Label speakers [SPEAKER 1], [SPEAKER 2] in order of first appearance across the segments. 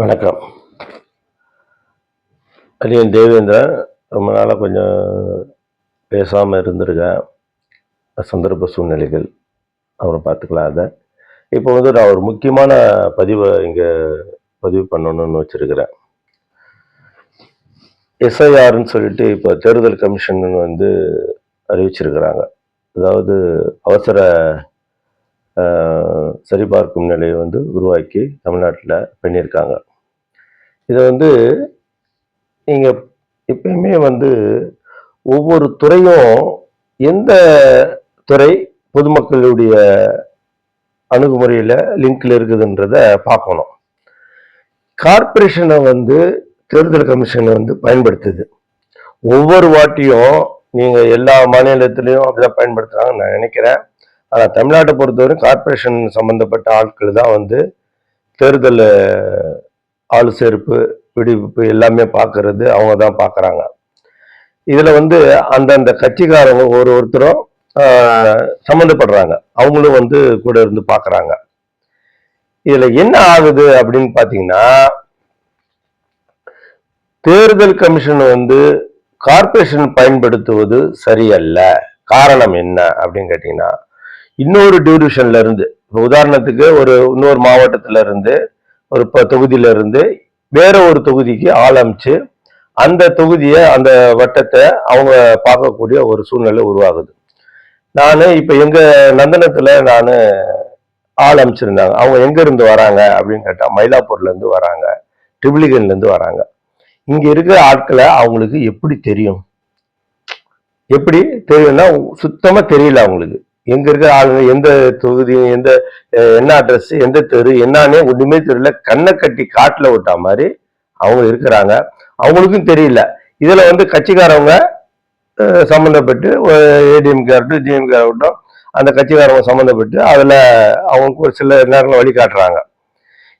[SPEAKER 1] வணக்கம். அரியன் தேவேந்திரன் ரொம்ப நாளாக கொஞ்சம் பேசாமல் இருந்திருக்கேன். சந்தர்ப்ப சூழ்நிலைகள் அப்புறம் பார்த்துக்கலாம் அதை இப்போ வந்து நான் ஒரு முக்கியமான பதிவை இங்கே பதிவு பண்ணணும்னு வச்சுருக்கிறேன். எஸ்ஐஆர்னு சொல்லிட்டு இப்போ தேர்தல் கமிஷன் வந்து அறிவிச்சிருக்கிறாங்க. அதாவது அவசர சரிபார்க்கும் நிலையை வந்து உருவாக்கி தமிழ்நாட்டில் பண்ணியிருக்காங்க. இதை வந்து நீங்கள் எப்பயுமே வந்து ஒவ்வொரு துறையும் எந்த துறை பொதுமக்களுடைய அணுகுமுறையில் லிங்க்ல இருக்குதுன்றத பார்க்கணும். கார்ப்பரேஷனை வந்து தேர்தல் கமிஷன் வந்து பயன்படுத்துது. ஒவ்வொரு வாட்டியும் நீங்கள் எல்லா மாநிலத்திலையும் அப்படிதான் பயன்படுத்துகிறாங்கன்னு நான் நினைக்கிறேன். ஆனால் தமிழ்நாட்டை பொறுத்தவரை கார்பரேஷன் சம்மந்தப்பட்ட ஆட்கள் தான் வந்து தேர்தல் ஆள் சேர்ப்பு விடுவிப்பு எல்லாமே பார்க்கறது அவங்க தான் பார்க்குறாங்க இதில் வந்து அந்தந்த கட்சிக்காரங்க ஒரு ஒருத்தரும் சம்மந்தப்படுறாங்க. அவங்களும் வந்து கூட இருந்து பார்க்குறாங்க இதில் என்ன ஆகுது அப்படின்னு பார்த்தீங்கன்னா தேர்தல் கமிஷன் வந்து கார்பரேஷன் பயன்படுத்துவது சரியல்ல. காரணம் என்ன அப்படின்னு கேட்டிங்கன்னா இன்னொரு டிவிஷன்ல இருந்து இப்போ உதாரணத்துக்கு ஒரு இன்னொரு மாவட்டத்துல இருந்து ஒரு தொகுதியில இருந்து வேற ஒரு தொகுதிக்கு ஆள் அமைச்சு அந்த தொகுதியை அந்த வட்டத்தை அவங்க பார்க்கக்கூடிய ஒரு சூழ்நிலை உருவாகுது. நான் இப்போ எங்க நந்தனத்துல நான் ஆள் அமைச்சிருந்தாங்க. அவங்க எங்க இருந்து வராங்க அப்படின்னு கேட்டா மயிலாப்பூர்ல இருந்து வராங்க ட்ரிபிளிகன்ல இருந்து வராங்க. இங்க இருக்கிற ஆட்களை அவங்களுக்கு எப்படி தெரியும்? எப்படி தெரியும்னா சுத்தமா தெரியல அவங்களுக்கு. எங்க இருக்கிற ஆளுங்க எந்த தொகுதி எந்த என்ன அட்ரஸ் எந்த தெரு என்னன்னே ஒண்ணுமே தெரியல. கண்ணை கட்டி காட்டுல விட்டா மாதிரி அவங்க இருக்கிறாங்க. அவங்களுக்கும் தெரியல. இதுல வந்து கட்சிக்காரவங்க சம்மந்தப்பட்டு ஏடிஎம்கே ஆகட்டும் டிஎம்கே ஆகட்டும் அந்த கட்சிக்காரவங்க சம்மந்தப்பட்டு அதுல அவங்களுக்கு ஒரு சில நேரங்கள் வழிகாட்டுறாங்க.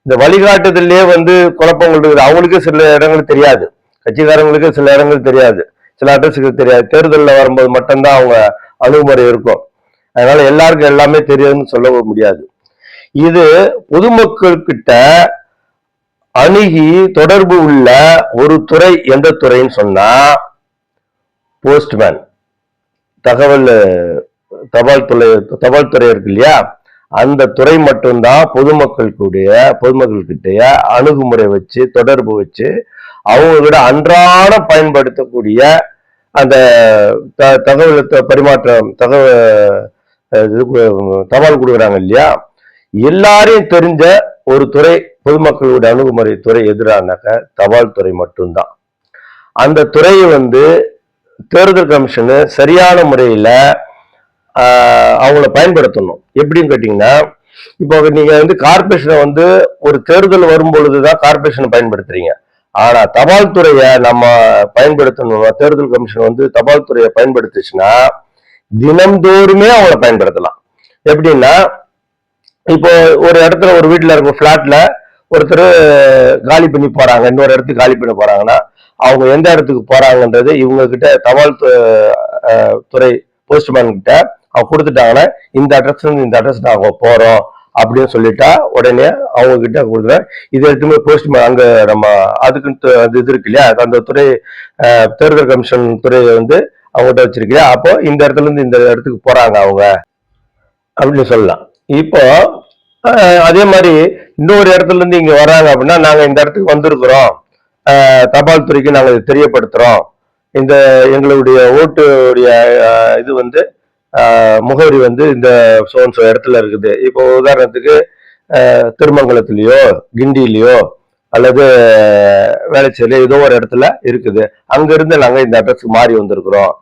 [SPEAKER 1] இந்த வழிகாட்டுதல்லே வந்து குழப்பங்கள் இருக்குது. அவங்களுக்கு சில இடங்கள் தெரியாது. கட்சிக்காரங்களுக்கு சில இடங்கள் தெரியாது. சில அட்ரஸுக்கு தெரியாது. தேர்தலில் வரும்போது மட்டும்தான் அவங்க அணுகுமுறை இருக்கும். அதனால எல்லாருக்கும் எல்லாமே தெரியாதுன்னு சொல்ல முடியாது. இது பொதுமக்கள் கிட்ட அணுகி தொடர்பு உள்ள ஒரு துறை எந்த துறைன்னு சொன்னா போஸ்ட்மேன். தகவல் தபால் துறை தபால் துறை இருக்கு இல்லையா? அந்த துறை மட்டும்தான் பொதுமக்களுடைய பொதுமக்கள்கிட்டய அணுகுமுறை வச்சு தொடர்பு வச்சு அவங்க விட அன்றாட பயன்படுத்தக்கூடிய அந்த த- தகவல் பரிமாற்றம் தகவல் தபால் கொடுக்குறாங்க இல்லையா? எல்லாரையும் தெரிஞ்ச ஒரு துறை பொதுமக்களுடைய அணுகுமுறை துறை எதிரானாக்க தபால் துறை மட்டும்தான். அந்த துறையை வந்து தேர்தல் கமிஷனு சரியான முறையில் அவங்கள பயன்படுத்தணும். எப்படின்னு கேட்டிங்கன்னா இப்போ நீங்கள் வந்து கார்பரேஷனை வந்து ஒரு தேர்தல் வரும் பொழுதுதான் கார்பரேஷனை பயன்படுத்துறீங்க. ஆனால் தபால் துறையை நம்ம பயன்படுத்தணும் தேர்தல் கமிஷன் வந்து தபால் துறையை பயன்படுத்துச்சுன்னா தினம்தோறுமே அவங்கள பயன்படுத்தலாம். எப்படின்னா இப்போ ஒரு இடத்துல ஒரு வீட்டில் இருக்கும் ஃப்ளாட்ல ஒருத்தர் காலி பண்ணி போறாங்க இன்னொரு இடத்துக்கு காலி பண்ணி போறாங்கன்னா அவங்க எந்த இடத்துக்கு போறாங்கன்றது இவங்க கிட்ட தபால் துறை போஸ்ட்மேன் கிட்ட அவங்க கொடுத்துட்டாங்கன்னா இந்த அட்ரஸ் இந்த அட்ரஸ் நாங்க போறோம் அப்படின்னு சொல்லிட்டா உடனே அவங்க கிட்ட கொடுக்குறேன் இது எடுத்துமே போஸ்ட்மேன் அங்க நம்ம அதுக்கு இது இருக்கு இல்லையா? அந்த துறை தேர்தல் கமிஷன் துறையை வந்து அவங்ககிட்ட வச்சிருக்கியா? அப்போ இந்த இடத்துல இருந்து இந்த இடத்துக்கு போறாங்க அவங்க. அப்படின்னு சொல்லலாம். இப்போ அதே மாதிரி இன்னொரு இடத்துல இருந்து இங்க வராங்க அப்படின்னா நாங்க இந்த இடத்துக்கு வந்திருக்கிறோம். தபால் துறைக்கு நாங்க இதை தெரியப்படுத்துறோம். இந்த எங்களுடைய ஓட்டுடைய இது வந்து முகவரி வந்து இந்த சோன்சோ இடத்துல இருக்குது. இப்போ உதாரணத்துக்கு அஹ், திருமங்கலத்திலயோ அல்லது வேளச்சேரி ஏதோ ஒரு இடத்துல இருக்குது. அங்கிருந்து நாங்கள் இந்த அட்ரஸ்க்கு மாறி வந்திருக்கிறோம்.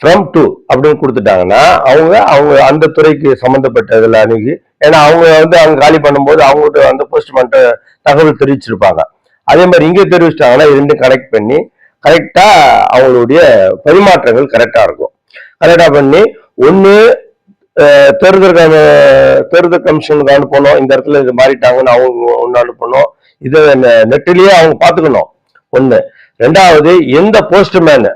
[SPEAKER 1] ஃப்ரம் டு அப்படின்னு கொடுத்துட்டாங்கன்னா அவங்க அவங்க அந்த துறைக்கு சம்மந்தப்பட்ட இதில் அணுகி ஏன்னா அவங்க வந்து அவங்க காலி பண்ணும்போது அவங்ககிட்ட அந்த போஸ்ட்மேன்ட்ட தகவல் தெரிவிச்சிருப்பாங்க. அதே மாதிரி இங்கே தெரிவிச்சிட்டாங்கன்னா இது ரெண்டும் கனெக்ட் பண்ணி கரெக்டாக அவங்களுடைய பரிமாற்றங்கள் கரெக்டாக இருக்கும். கரெக்டாக பண்ணி ஒன்று தேர்தல் தேர்தல் கமிஷனுக்கு அனுப்பணும் இந்த இடத்துல இது மாறிட்டாங்கன்னு அவங்க ஒன்று அனுப்பணும். இதை நெட்டிலேயே அவங்க பார்த்துக்கணும். ஒன்று ரெண்டாவது எந்த போஸ்ட்மேனு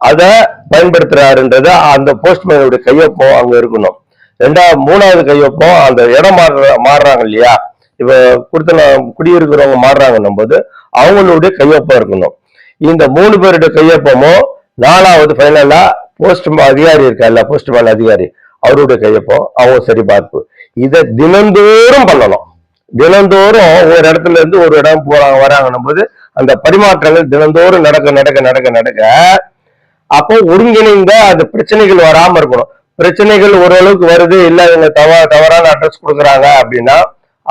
[SPEAKER 1] அதை பயன்படுத்துறாருன்றது அந்த போஸ்ட்மேனுடைய கையொப்பம் அங்க இருக்கணும். ரெண்டாவது மூணாவது கையொப்பம் அந்த இடம் மாறுற மாறுறாங்க இல்லையா? இப்ப கொடுத்த குடியிருக்கிறவங்க மாறுறாங்கன்னும் போது அவங்களுடைய கையொப்பம் இருக்கணும். இந்த மூணு பேருடைய கையொப்பமும் நாலாவது ஃபைனலா போஸ்ட் அதிகாரி இருக்கார்ல போஸ்ட்மேன் அதிகாரி அவருடைய கையொப்பம் அவங்க சரி பார்ப்பு இதை தினந்தோறும் பண்ணணும். தினந்தோறும் ஒரு இடத்துல இருந்து ஒரு இடம் போறாங்க வராங்கன்னும் போது அந்த பரிமாற்றங்கள் தினந்தோறும் நடக்க நடக்க நடக்க நடக்க அப்போ ஒருங்கிணைந்த அந்த பிரச்சனைகள் வராம இருக்கணும். பிரச்சனைகள் ஓரளவுக்கு வருது இல்ல இவங்க தவ தவறான அட்ரஸ் கொடுக்குறாங்க அப்படின்னா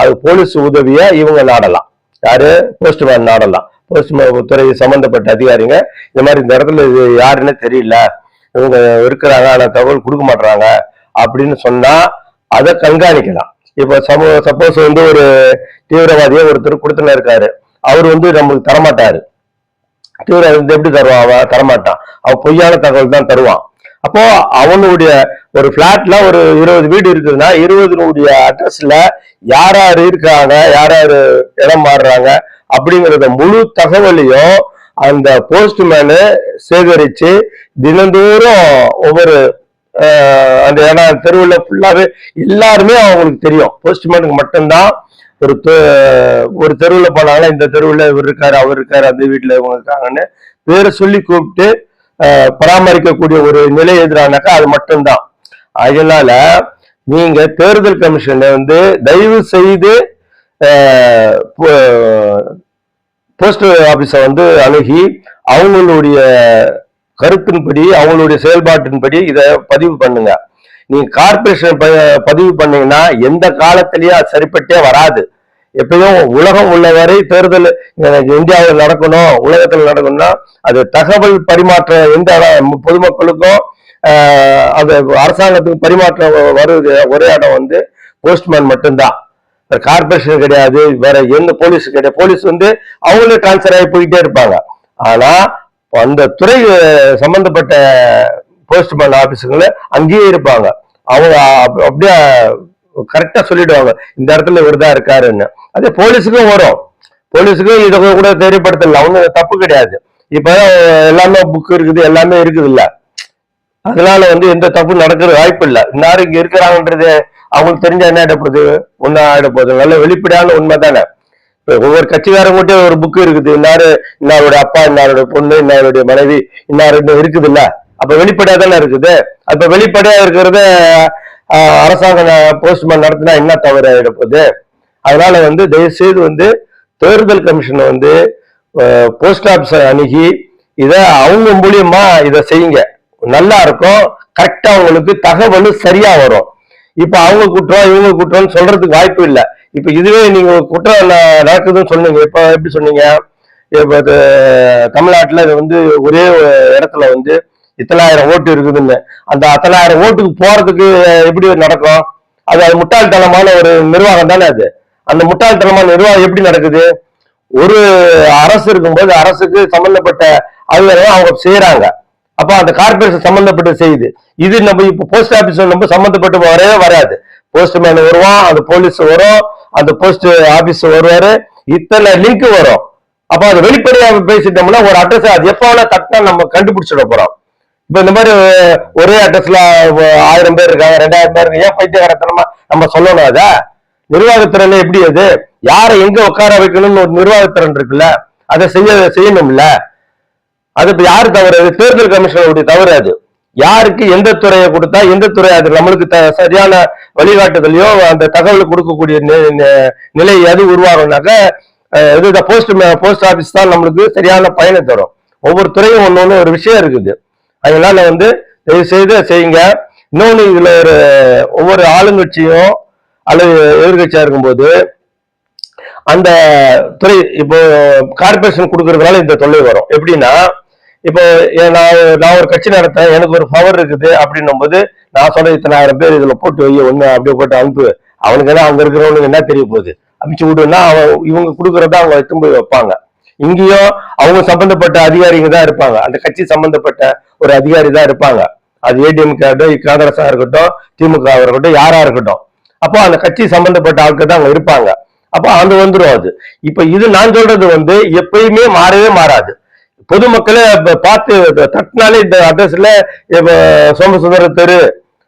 [SPEAKER 1] அது போலீஸ் உதவிய இவங்க நாடலாம். யாரு? போஸ்ட்மேன் நாடலாம். போஸ்ட்மேன் துறை சம்பந்தப்பட்ட அதிகாரிங்க இந்த மாதிரி இந்த இடத்துல இது யாருன்னு தெரியல இவங்க இருக்கிறாங்க ஆனா தகவல் கொடுக்க மாட்டாங்க அப்படின்னு சொன்னா அதை கண்காணிக்கலாம். இப்போ சமூக சப்போஸ் வந்து ஒரு தீவிரவாதியை ஒருத்தர் கொடுத்துன்னு இருக்காரு. அவர் வந்து நம்மளுக்கு தரமாட்டாரு. இவர் வந்து எப்படி தருவான்? அவன் தரமாட்டான். அவன் பொய்யான தகவல் தான் தருவான். அப்போ அவனுடைய ஒரு பிளாட்ல ஒரு இருபது வீடு இருக்குதுன்னா இருபதுனுடைய அட்ரஸ்ல யார் யார் இருக்காங்க யார் யார் இடம் மாறுறாங்க அப்படிங்கிறத முழு தகவலையும் அந்த போஸ்ட்மேனு சேகரிச்சு தினந்தோறும் ஒவ்வொரு அந்த இடம் தெருவில் ஃபுல்லாவே எல்லாருமே அவங்களுக்கு தெரியும். போஸ்ட்மேனுக்கு மட்டும்தான் ஒரு ஒரு தெருவில் போனாங்கன்னா இந்த தெருவில் இவர் இருக்காரு அவர் இருக்காரு அந்த வீட்டில் இவங்க இருக்காங்கன்னு பேரை சொல்லி கூப்பிட்டு பராமரிக்கக்கூடிய ஒரு நிலை எதிரானாக்கா அது மட்டும்தான். அதனால நீங்க தேர்தல் கமிஷனை வந்து தயவு செய்து போஸ்ட் ஆபீஸை வந்து அணுகி அவங்களுடைய கருத்தின்படி அவங்களுடைய செயல்பாட்டின்படி இதை பதிவு பண்ணுங்க. நீங்க கார்பரேஷன் பதிவு பண்ணீங்கன்னா எந்த காலத்திலயும் அது சரிப்பட்டே வராது. எப்பயும் உலகம் உள்ள வரை தேர்தல் இந்தியாவில் நடக்கணும் உலகத்தில் நடக்கணும்னா அது தகவல் பரிமாற்றம் எந்த இடம் பொதுமக்களுக்கும் அது அந்த அரசாங்கத்துக்கு பரிமாற்றம் வருது ஒரே இடம் வந்து போஸ்ட்மேன் மட்டும்தான். கார்பரேஷன் கிடையாது வேற எந்த போலீஸ் கிடையாது. போலீஸ் வந்து அவங்களே டிரான்ஸ்ஃபர் ஆகி போயிட்டே இருப்பாங்க. ஆனா அந்த துறை சம்பந்தப்பட்ட போஸ்ட்மேன் ஆபீஸுங்கள அங்கேயே இருப்பாங்க. அவங்க அப்படியே கரெக்டா சொல்லிடுவாங்க. இந்த இடத்துல இவர் தான் இருக்காருன்னு. அதே போலீஸுக்கும் வரும். போலீஸுக்கும் இதை கூட தெரியப்படுத்தல. அவங்க தப்பு கிடையாது. இப்ப எல்லாமே புக் இருக்குது எல்லாமே இருக்குது இல்ல அதனால வந்து எந்த தப்பு நடக்கிறது வாய்ப்பு இல்லை. இன்னாரு இங்க இருக்கிறாங்கன்றது அவங்களுக்கு தெரிஞ்ச என்ன ஆகிடப்படுது போகுது? ஒன்னும் போகுது. நல்ல வெளிப்படையான உண்மை தானே. ஒவ்வொரு கட்சிக்காரங்கிட்ட ஒரு புக் இருக்குது. இன்னாரு இன்னாருடைய அப்பா இன்னாருடைய பொண்ணு இன்னாருடைய மனைவி இன்னாரு இன்னும் இருக்குது இல்ல அப்ப வெளிப்படையா தானே இருக்குது? அப்ப வெளிப்படையா இருக்கிறத அரசாங்கம் அரசாங்க போஸ்ட்மேன் நடத்தினா என்ன தவறு ஆகிடப்போகுது போகுது? அதனால வந்து தயவு செய்து வந்து தேர்தல் கமிஷனை வந்து போஸ்ட் ஆபீஸை அணுகி இதை அவங்க மூலியமா இதை செய்யுங்க. நல்லா இருக்கும். கரெக்டா அவங்களுக்கு தகவல் சரியா வரும். இப்ப அவங்க குற்றம் இவங்க குற்றம்னு சொல்றதுக்கு வாய்ப்பு இல்லை. இப்ப இதுவே நீங்க குற்றம் நடக்குதுன்னு சொன்னீங்க. இப்ப எப்படி சொன்னீங்க? இப்ப இது தமிழ்நாட்டுல இது வந்து ஒரே இடத்துல வந்து இத்தனாயிரம் ஓட்டு இருக்குதுன்னு. அந்த அத்தனாயிரம் ஓட்டுக்கு போறதுக்கு எப்படி நடக்கும்? அது அது முட்டாள்தனமான ஒரு நிர்வாகம் தானே அது. அந்த முட்டாள்தனமான நிர்வாகம் எப்படி நடக்குது? ஒரு அரசு இருக்கும்போது அரசுக்கு சம்பந்தப்பட்ட அலுவலகம் அவங்க செய்யறாங்க அப்ப அந்த கார்பரேஷன் சம்பந்தப்பட்டு செய்யுது. இது நம்ம இப்ப போஸ்ட் ஆபீஸ் நம்ம சம்பந்தப்பட்டு வரவே வராது. போஸ்ட்மேன் வருவான் அந்த போலீஸ் வரும் அந்த போஸ்ட் ஆபீஸ் வருவாரு. இத்தனை லிங்க் வரும். அப்ப அது வெளிப்படையாக பேசிட்டோம்னா ஒரு அட்ரஸ் அது எப்போ வேணா தட்டினா நம்ம கண்டுபிடிச்சிட போறோம். இப்ப இந்த மாதிரி ஒரே அட்ரஸ்ல ஆயிரம் பேர் இருக்காங்க ரெண்டாயிரம் பேர் ஏன் பைத்தியகாரத்தனமா நம்ம சொல்லணும் அத? நிர்வாகத்திறன் எப்படி அது? யாரை எங்க உட்கார வைக்கணும்னு ஒரு நிர்வாகத்திறன் இருக்குல்ல அதை செய்ய செய்யணும்ல. அது இப்ப யாரு தவறு? தேர்தல் கமிஷனருடைய தவறு அது. யாருக்கு எந்த துறையை கொடுத்தா எந்த துறை அது நம்மளுக்கு த- சரியான வழிகாட்டுதலையோ அந்த தகவல் கொடுக்கக்கூடிய நிலை எது உருவாகும்னாக்க இது போஸ்ட் போஸ்ட் ஆபீஸ் தான் நம்மளுக்கு சரியான பயனை தரும். ஒவ்வொரு துறையும் ஒன்று ஒன்று ஒரு விஷயம் இருக்குது. அதனால வந்து தயவு செய்து செய்யுங்க. இன்னொன்று இதுல ஒரு ஒவ்வொரு ஆளுங்கட்சியும் அல்லது எதிர்கட்சியா இருக்கும்போது அந்த துறை இப்போ கார்பரேஷன் கொடுக்கறதுனால இந்த தொல்லை வரும். எப்படின்னா இப்போ நான் நான் ஒரு கட்சி நடத்தேன் எனக்கு ஒரு பவர் இருக்குது அப்படின்னும் போது நான் சொல்ல இத்தனாயிரம் பேர் இதுல போட்டு வை ஒண்ணு அப்படியே போட்டு அனுப்பு. அவனுக்கு என்ன அங்க இருக்கிறவனுக்கு என்ன தெரிய போகுது? அனுப்பிச்சு விடுன்னா அவன் இவங்க கொடுக்கறத அவங்க எடுத்து போய் வைப்பாங்க. இங்கேயும் அவங்க சம்பந்தப்பட்ட அதிகாரிங்க தான் இருப்பாங்க. அந்த கட்சி சம்பந்தப்பட்ட ஒரு அதிகாரி தான் இருப்பாங்க. அது ஏடிஎம்கே இருக்கட்டும் காங்கிரஸா இருக்கட்டும் திமுக இருக்கட்டும் யாரா இருக்கட்டும். அப்போ அந்த கட்சி சம்பந்தப்பட்ட ஆட்கள் தான் அங்க இருப்பாங்க. அப்போ அது வந்துடும் அது. இப்ப இது நான் சொல்றது வந்து எப்பயுமே மாறவே மாறாது. பொதுமக்களே பார்த்து தட்டினாலே இந்த அட்ரஸ்ல இப்ப சோமசுந்தர தெரு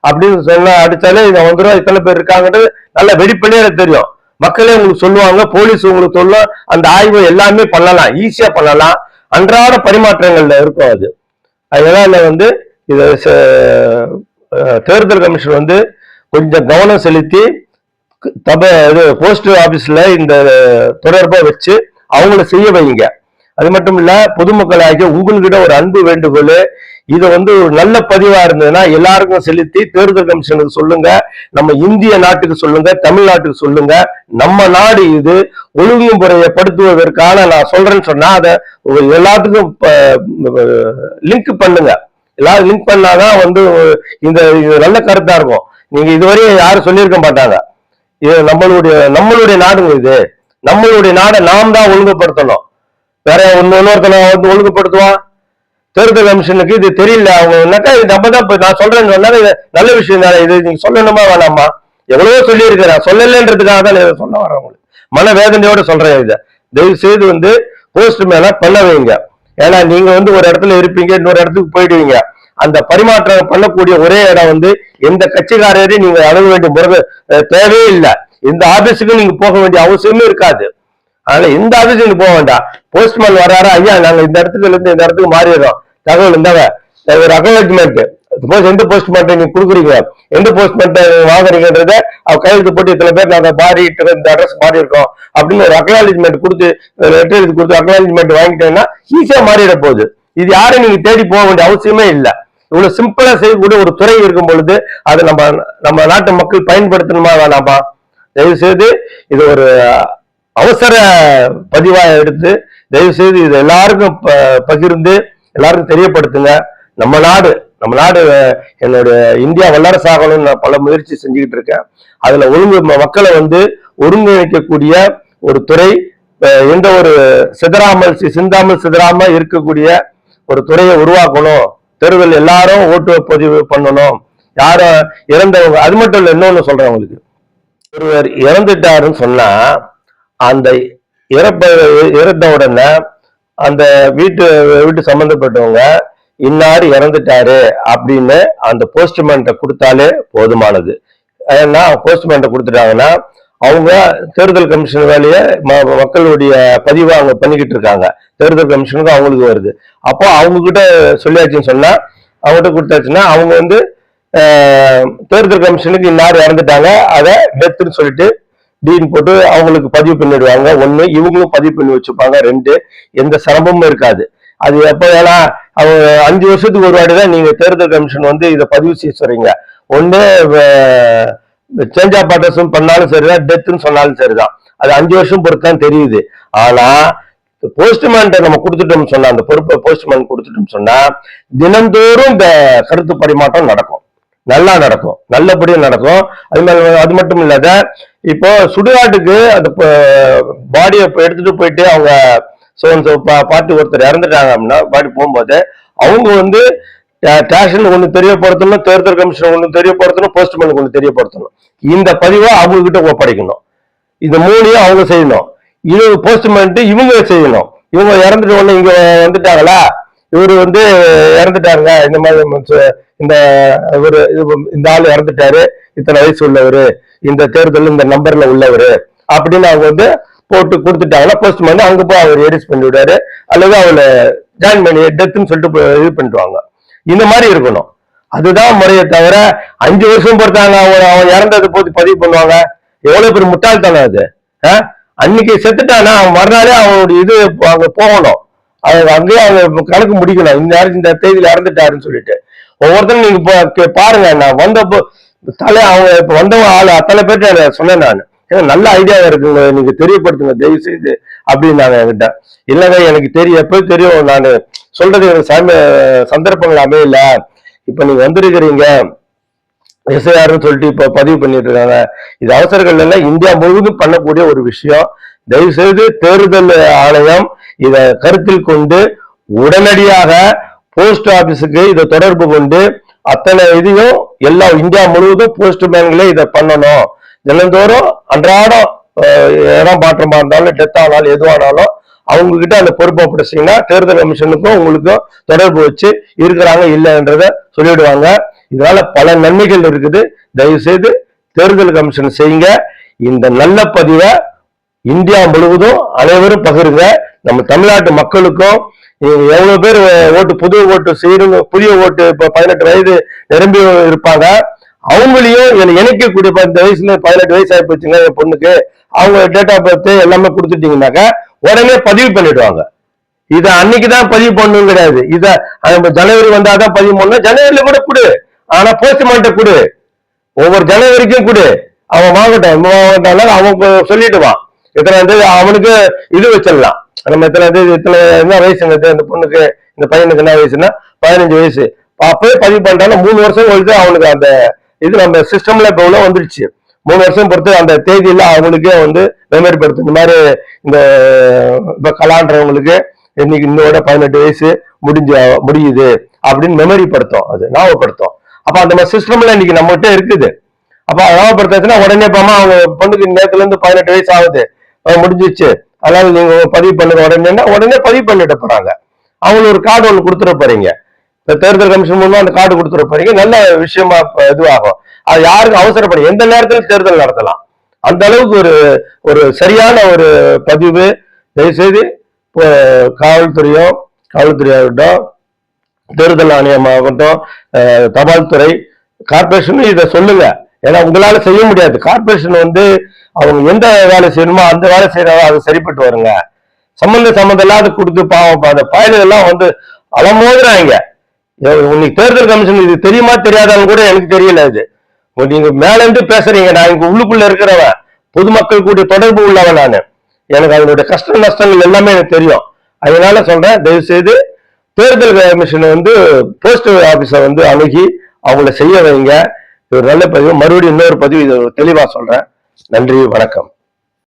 [SPEAKER 1] அப்படின்னு சொன்னா அடிச்சாலே இதை வந்துடும் இத்தனை பேர் இருக்காங்கன்றது நல்ல வெளிப்படையா எனக்கு தெரியும். மக்களே உங்களுக்கு சொல்லுவாங்க போலீஸ் உங்களுக்கு சொல்லும் அந்த ஆய்வு எல்லாமே பண்ணலாம் ஈஸியா பண்ணலாம். அன்றாட பரிமாற்றங்கள்ல இருக்கும் அது. அதனால வந்து இதை ச- தேர்தல் கமிஷன் வந்து கொஞ்சம் கவனம் செலுத்தி தப இது போஸ்ட் ஆபீஸ்ல இந்த தொடர்பை வச்சு அவங்கள செய்ய வைங்க. அது மட்டும் இல்ல பொதுமக்களாகிய உங்கள்கிட்ட ஒரு அன்பு வேண்டுகோள் இது வந்து ஒரு நல்ல பதிவா இருந்ததுன்னா எல்லாருக்கும் செலுத்தி தேர்தல் கமிஷனுக்கு சொல்லுங்க நம்ம இந்திய நாட்டுக்கு சொல்லுங்க தமிழ்நாட்டுக்கு சொல்லுங்க நம்ம நாடு இது உழுமையும் முறையை படுத்துவதற்கான நான் சொல்றேன்னு சொன்னா அதை எல்லாத்துக்கும் லிங்க் பண்ணுங்க. எல்லாரும் லிங்க் பண்ணாதான் வந்து இந்த இது நல்ல கருத்தா இருக்கும். நீங்க இதுவரையும் யாரும் சொல்லியிருக்க மாட்டாங்க. இது நம்மளுடைய நம்மளுடைய நாடுங்க இது. நம்மளுடைய நாடை நாம் தான் ஒழுங்குபடுத்தணும். வேற ஒன்னு இன்னொருத்தனை வந்து ஒழுங்குபடுத்துவான். தேர்தல் கமிஷனுக்கு இது தெரியல. அவங்க என்னக்கா இது நம்ம தான் நான் சொல்றேன்னு சொன்னா நல்ல விஷயம் தானே. இது நீங்க சொல்லணுமா வேணாமா? எவ்வளவோ சொல்லியிருக்கிறேன் சொல்லலன்றதுக்காக தான் இதை சொல்ல வரேன் உங்களுக்கு. மன வேதனையோட சொல்றேன் இதை. தயவு செய்து வந்து போஸ்ட் மேல பண்ண வைங்க. ஏன்னா நீங்க வந்து ஒரு இடத்துல இருப்பீங்க இன்னொரு இடத்துக்கு போயிடுவீங்க. அந்த பரிமாற்றம் பண்ணக்கூடிய ஒரே இடம் வந்து எந்த கட்சிக்காரரையும் நீங்க அணுக வேண்டிய முறை தேவையே இல்லை. இந்த ஆபீஸுக்கு நீங்க போக வேண்டிய அவசியமே இருக்காது. அதனால இந்த ஆபீஸுக்கு போக வேண்டாம். போஸ்ட்மேன் வர்றாரு? ஐயா நாங்க இந்த இடத்துல இருந்து இந்த இடத்துக்கு மாறிடுறோம். தகவல் இருந்தாங்க ஒரு அக்னாலஜ்மெண்ட் சப்போஸ் எந்த போஸ்ட்மெண்ட்டை நீங்க கொடுக்குறீங்க? எந்த போஸ்ட்மெண்ட்டை வாங்குறீங்கன்றத அவ கையெழுத்து போட்டு இத்தனை பேர் நாங்க மாறிட்டு இந்த அட்ரஸ் மாறி இருக்கோம் அப்படின்னு ஒரு அக்னாலஜ்மெண்ட் கொடுத்து லெட்டர் எழுதி கொடுத்து அக்னாலஜ்மெண்ட் வாங்கிட்டேன்னா ஈஸியா மாறிட போகுது. இது யாரும் நீங்க தேடி போக வேண்டிய அவசியமே இல்லை. இவ்வளவு சிம்பிளா செய்யக்கூடிய ஒரு துறை இருக்கும் பொழுது அதை நம்ம நம்ம நாட்டு மக்கள் பயன்படுத்தணுமா வேணாமா? தயவு செய்து இது ஒரு அவசர பதிவாக எடுத்து தயவு செய்து இது எல்லாருக்கும் ப- பகிர்ந்து எல்லாருக்கும் தெரியப்படுத்துங்க. நம்ம நாடு நம்ம நாடு என்னோட என்னுடைய இந்தியா வல்லரசு ஆகணும்னு நான் பல முயற்சி செஞ்சுக்கிட்டு இருக்கேன். அதுல ஒழுங்கு மக்களை வந்து ஒருங்கிணைக்கக்கூடிய ஒரு துறை எந்த ஒரு சிதறாமல் சி- சிந்தாமல் சிதறாம இருக்கக்கூடிய ஒரு துறையை உருவாக்கணும். தெருவில் எல்லாரும் ஓட்டு பதிவு பண்ணணும். யாரும் இறந்தவங்க அது மட்டும் இல்லை இன்னொன்னு சொல்றேன் உங்களுக்கு. ஒருவர் இறந்துட்டாருன்னு சொன்னா அந்த இறப்ப இறந்த உடனே அந்த வீட்டு வீட்டு சம்பந்தப்பட்டவங்க இன்னார் இறந்துட்டாரு அப்படின்னு அந்த போஸ்ட்மேன்ட்ட கொடுத்தாலே போதுமானது. ஏன்னா போஸ்ட்மேன்ட்ட கொடுத்துட்டாங்கன்னா அவங்க தேர்தல் கமிஷன் வேலையை ம- மக்களுடைய பதிவை அவங்க பண்ணிக்கிட்டு இருக்காங்க. தேர்தல் கமிஷனுக்கு அவங்களுக்கு வருது. அப்போ அவங்க கிட்ட சொல்லியாச்சுன்னு சொன்னா அவங்ககிட்ட கொடுத்தாச்சுன்னா அவங்க வந்து தேர்தல் கமிஷனுக்கு இன்னார் இறந்துட்டாங்க அதை டெத்துன்னு சொல்லிட்டு டீன் போட்டு அவங்களுக்கு பதிவு பண்ணிடுவாங்க. ஒன்று இவங்களும் பதிவு பண்ணி வச்சுப்பாங்க. ரெண்டு எந்த சிரமமும் இருக்காது. அது எப்போ வேணா அவங்க அஞ்சு வருஷத்துக்கு ஒரு வாட்டி தான் நீங்கள் தேர்தல் கமிஷன் வந்து இதை பதிவு செய்ய சொல்றீங்க. ஒன்று சேஞ்ச் ஆஃப் அட்ரஸும் பண்ணாலும் சரிதான் டெத்துன்னு சொன்னாலும் சரிதான். அது அஞ்சு வருஷம் பொறுத்து தான் தெரியுது ஆனால் போஸ்ட்மேன்ட்ட நம்ம கொடுத்துட்டோம்னு சொன்னா அந்த பொறுப்பை போஸ்ட்மேன் கொடுத்துட்டோம்னு சொன்னா தினந்தோறும் இந்த கருத்து பரிமாற்றம் நடக்கும். நல்லா நடக்கும். நல்லபடியா நடக்கும். அது மாதிரி அது மட்டும் இல்லாத இப்போ சுடுகாட்டுக்கு அந்த பாடியை எடுத்துட்டு போயிட்டு அவங்க சோன் சோ பார்ட்டி ஒருத்தர் இறந்துட்டாங்க அப்படின்னா பாடி போகும்போது அவங்க வந்து ஸ்டேஷன் ஒண்ணு தெரியப்படுத்தணும் தேர்தல் கமிஷன் ஒண்ணு தெரியப்படுத்தணும் போஸ்ட்மேனுக்கு ஒண்ணு தெரியப்படுத்தணும். இந்த பதிவை அவங்க கிட்ட ஒப்படைக்கணும். இந்த மூணையும் அவங்க செய்யணும். இது போஸ்ட்மேன் இவங்க செய்யணும். இவங்க இறந்துட்ட உடனே இங்க வந்துட்டாங்களா? இவரு வந்து இறந்துட்டாருங்க. இந்த மாதிரி இந்த இவரு இது- இந்த ஆள் இறந்துட்டாரு. இத்தனை வயசு உள்ளவரு. இந்த தேர்தல் இந்த நம்பர்ல உள்ளவரு. அப்படின்னு அவங்க வந்து போட்டு கொடுத்துட்டாங்கன்னா போஸ்ட்மேன் அங்க போய் அவர் எரிஸ் பண்ணி விடுவாரு. அல்லது அவளை ஜாயின் பண்ணி டெத்துன்னு சொல்லிட்டு இது பண்ணிடுவாங்க. இந்த மாதிரி இருக்கணும். அதுதான் முறையை தவிர அஞ்சு வருஷம் பொறுத்தாங்க. அவன் அவன் இறந்தது போட்டு பதிவு பண்ணுவாங்க. எவ்வளவு பேர் முட்டாள்தனம் அது? ஆ? அன்னைக்கு செத்துட்டானா? அவன் மறுநாளே அவனுடைய இது அங்க போகணும். அவங்க அங்கேயே அவங்க கணக்கு முடிக்கணும். இந்த நேரம் இந்த தேதியில இறந்துட்டாருன்னு சொல்லிட்டு. ஒவ்வொருத்தரும் நீங்க பா- பாருங்க நான் வந்தப்போ தலை அவங்க இப்ப வந்தவங்க ஆள் அத்தனை பேர்ட்ட சொன்னேன் நான். ஏன்னா நல்ல ஐடியா இருக்குங்க. நீங்க தெரியப்படுத்துங்க தயவு செய்து அப்படின்னாங்க என்கிட்ட. இல்லைங்க எனக்கு தெரியும் எப்போ தெரியும்? நான் சொல்றது எனக்கு சந்தர்ப்பங்கள் அமையல. இப்ப நீங்க வந்திருக்கிறீங்க. எஸ்ஐஆர்னு சொல்லிட்டு இப்ப பதிவு பண்ணிட்டு இருக்காங்க. இது அவசரங்கள் எல்லாம் இந்தியா முழுவதும் பண்ணக்கூடிய ஒரு விஷயம். தயவு செய்து தேர்தல் ஆணையம் இதை கருத்தில் கொண்டு உடனடியாக போஸ்ட் ஆபீஸுக்கு இதை தொடர்பு கொண்டு அத்தனை இதையும் எல்லா இந்தியா முழுவதும் போஸ்ட்மேன்களே இதை பண்ணணும். தினந்தோறும் அன்றாடம் இடம் மாற்றமா இருந்தாலும் டெத் ஆனாலும் எதுவானாலும் அவங்க கிட்ட அந்த பொறுப்பை பிடிச்சிங்கன்னா தேர்தல் கமிஷனுக்கும் உங்களுக்கும் தொடர்பு வச்சு இருக்கிறாங்க இல்லைன்றத சொல்லிடுவாங்க. இதனால பல நன்மைகள் இருக்குது. தயவு செய்து தேர்தல் கமிஷன் செய்யுங்க. இந்த நல்ல பதிவை இந்தியா முழுவதும் அனைவரும் பகிருங்க. நம்ம தமிழ்நாட்டு மக்களுக்கும் எவ்வளவு பேர் ஓட்டு புது ஓட்டு செய்யணும் புதிய ஓட்டு இப்ப பதினெட்டு வயது நிரம்பி இருப்பாங்க. அவங்களையும் என்னை இணைக்கக்கூடிய இப்ப இந்த வயசுல பதினெட்டு வயசு ஆகி போச்சுங்க என் பொண்ணுக்கு. அவங்க டேட் ஆஃப் பர்த் எல்லாமே கொடுத்துட்டீங்கன்னாக்க உடனே பதிவு பண்ணிடுவாங்க. இதை அன்னைக்குதான் பதிவு பண்ணணும் கிடையாது. இத ஜனவரி வந்தாதான் பதிவு பண்ணணும். ஜனவரியில கூட கொடு. ஆனா போஸ்ட்மான்ட்ட கொடு. ஒவ்வொரு ஜனவரிக்கும் கொடு. அவன் வாங்கட்டும். வாங்கட்டாலும் அவன் சொல்லிட்டு வான் இத்தனை தேதி அவனுக்கு இது வச்சிடலாம். நம்ம இத்தனை தேதி இத்தனை என்ன வயசு இந்த பொண்ணுக்கு இந்த பையனுக்கு என்ன வயசுன்னா பதினஞ்சு வயசு. அப்பவே பதிவு பண்ணிட்டாலும் மூணு வருஷம் கழிச்சு அவனுக்கு அந்த இது நம்ம சிஸ்டம்ல இப்போ உள்ள வந்துடுச்சு. மூணு வருஷம் பொறுத்து அந்த தேதியில அவங்களுக்கே வந்து மெமரிப்படுத்து இந்த மாதிரி இந்த இப்ப கலான்றவங்களுக்கு இன்னைக்கு இன்னோட பதினெட்டு வயசு முடிஞ்ச முடியுது அப்படின்னு மெமரி படுத்தும் அது ஞாபகப்படுத்தும். அப்ப அந்த மாதிரி சிஸ்டம்ல இன்னைக்கு நம்மகிட்ட இருக்குது. அப்ப ஞாபகப்படுத்தாச்சுன்னா உடனே பாமா அவங்க பொண்ணுக்கு நேரத்துல இருந்து பதினெட்டு வயசு ஆகுது. முடிஞ்சிச்சு அதனால நீங்க பதிவு பண்ணுங்க உடனே உடனே பதிவு பண்ணிட்டு போறாங்க. அவங்களுக்கு ஒரு கார்டு ஒன்று கொடுத்துட போறீங்க. இந்த தேர்தல் கமிஷன் மூலமா அந்த கார்டு கொடுத்துட போறீங்க. நல்ல விஷயமா இதுவாகும். அது யாருக்கும் அவசரப்படும் எந்த நேரத்தில் தேர்தல் நடத்தலாம். அந்த அளவுக்கு ஒரு ஒரு சரியான ஒரு பதிவு. தயவுசெய்து இப்போ காவல்துறையோ காவல்துறையாகட்டும் தேர்தல் ஆணையமாகட்டும் அஹ், தபால் துறை கார்பரேஷனும் இதை சொல்லுங்க. ஏன்னா உங்களால செய்ய முடியாது. கார்பரேஷன் வந்து அவங்க எந்த வேலை செய்யணுமோ அந்த வேலை செய்யறதா அது சரிப்பட்டு வருங்க. சம்மந்த சம்மந்தம் இல்லாத கொடுத்து பாவம் அந்த எல்லாம் வந்து அலமோதுறாங்க உங்களுக்கு தேர்தல் கமிஷன் இது தெரியுமா தெரியாதான்னு கூட எனக்கு தெரியல இது. நீங்க மேலேருந்து பேசுறீங்க நான் இங்க உள்ளுக்குள்ள இருக்கிறவன் பொதுமக்கள் கூடிய தொடர்பு உள்ளவன் நான். எனக்கு அதனுடைய கஷ்ட நஷ்டங்கள் எல்லாமே எனக்கு தெரியும். அதனால சொல்றேன் தயவு செய்து தேர்தல் கமிஷன் வந்து போஸ்ட் ஆபீஸை வந்து அணுகி அவங்கள செய்ய வைங்க. இது ஒரு நல்ல பதிவு. மறுபடியும் இன்னொரு பதிவு இது தெளிவா சொல்றேன். நன்றி வணக்கம்.